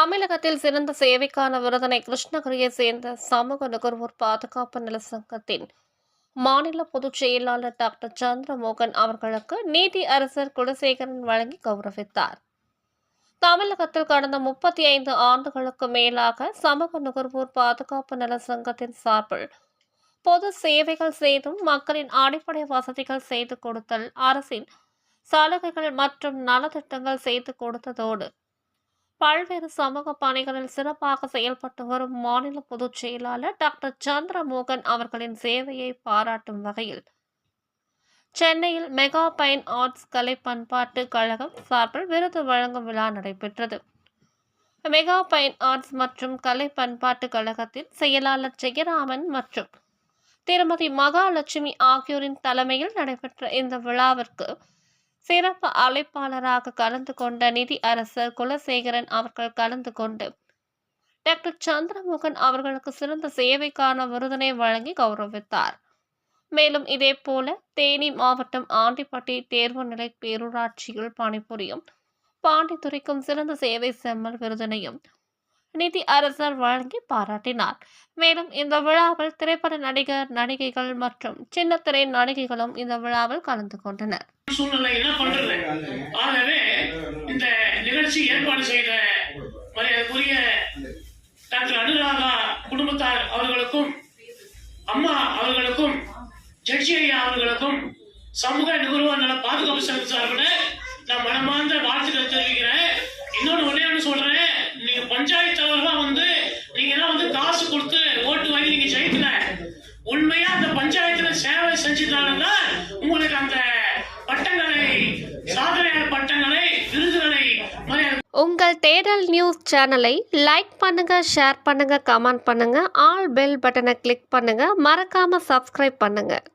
தமிழகத்தில் சிறந்த சேவைக்கான விருதனை கிருஷ்ணகிரியை சேர்ந்த சமூக நுகர்வோர் பாதுகாப்பு நல சங்கத்தின் மாநில பொதுச் செயலாளர் டாக்டர் சந்திரமோகன் அவர்களுக்கு நீதி அரசர் குலசேகரன் வழங்கி கௌரவித்தார். தமிழகத்தில் கடந்த முப்பத்தி ஐந்து ஆண்டுகளுக்கு மேலாக சமூக நுகர்வோர் பாதுகாப்பு நல சங்கத்தின் சார்பில் பொது சேவைகள் செய்தும் மக்களின் அடிப்படை வசதிகள் செய்து கொடுத்தல் அரசின் சலுகைகள் மற்றும் நலத்திட்டங்கள் செய்து கொடுத்ததோடு பல்வேறு சமூக பணிகளில் சிறப்பாக செயல்பட்டு வரும் மாநில பொதுச் செயலாளர் டாக்டர் சந்திரமோகன் அவர்களின் சேவையை பாராட்டும் வகையில். சென்னையில் மெகா பைன் ஆர்ட்ஸ் கலை பண்பாட்டு கழகம் சார்பில் விருது வழங்கும் விழா நடைபெற்றது. மெகா பைன் ஆர்ட்ஸ் மற்றும் கலை பண்பாட்டு கழகத்தின் செயலாளர் ஜெயராமன் மற்றும் திருமதி மகாலட்சுமி ஆகியோரின் தலைமையில் நடைபெற்ற இந்த விழாவிற்கு சிறப்பு அழைப்பாளராக கலந்து கொண்ட நிதி அரசர் குலசேகரன் அவர்கள் கலந்து கொண்டு டாக்டர் சந்திரமோகன் அவர்களுக்கு சிறந்த சேவைக்கான விருதினை வழங்கி கௌரவித்தார். மேலும் இதே போல தேனி மாவட்டம் ஆண்டிப்பட்டி தேர்வுநிலை பேரூராட்சியில் பணிபுரியும் பாண்டித்துறைக்கும் சிறந்த சேவை செம்மல் விருதினையும் நிதி அரசர் வழங்கி பாராட்டினார். மேலும் இந்த விழாவில் திரைப்பட நடிகர் நடிகைகள் மற்றும் சின்ன திரை நடிகைகளும் இந்த விழாவில் கலந்து கொண்டனர். இந்த நிகழ்ச்சி ஏற்பாடு செய்த மரியாதைக்குரிய டாக்டர் அனுராதா குடும்பத்தார் அவர்களுக்கும் அம்மா அவர்களுக்கும் ஜட்ஜி ஐயா அவர்களுக்கும் சமூக நுகர்வோர் நல பாதுகாப்பு சார்பில் நான் மனமார்ந்த பஞ்சாயத்துல சேவை செஞ்சதாலதான் உங்களுக்கு அந்த பட்டங்களை சாதனையாளர் பட்டங்களை விருதுகளை உங்கள் தேடல் நியூஸ் சேனலை லைக் பண்ணுங்க ஷேர் பண்ணுங்க கமெண்ட் பண்ணுங்க ஆல் பெல் பட்டனை கிளிக் பண்ணுங்க மறக்காம சப்ஸ்கிரைப் பண்ணுங்க.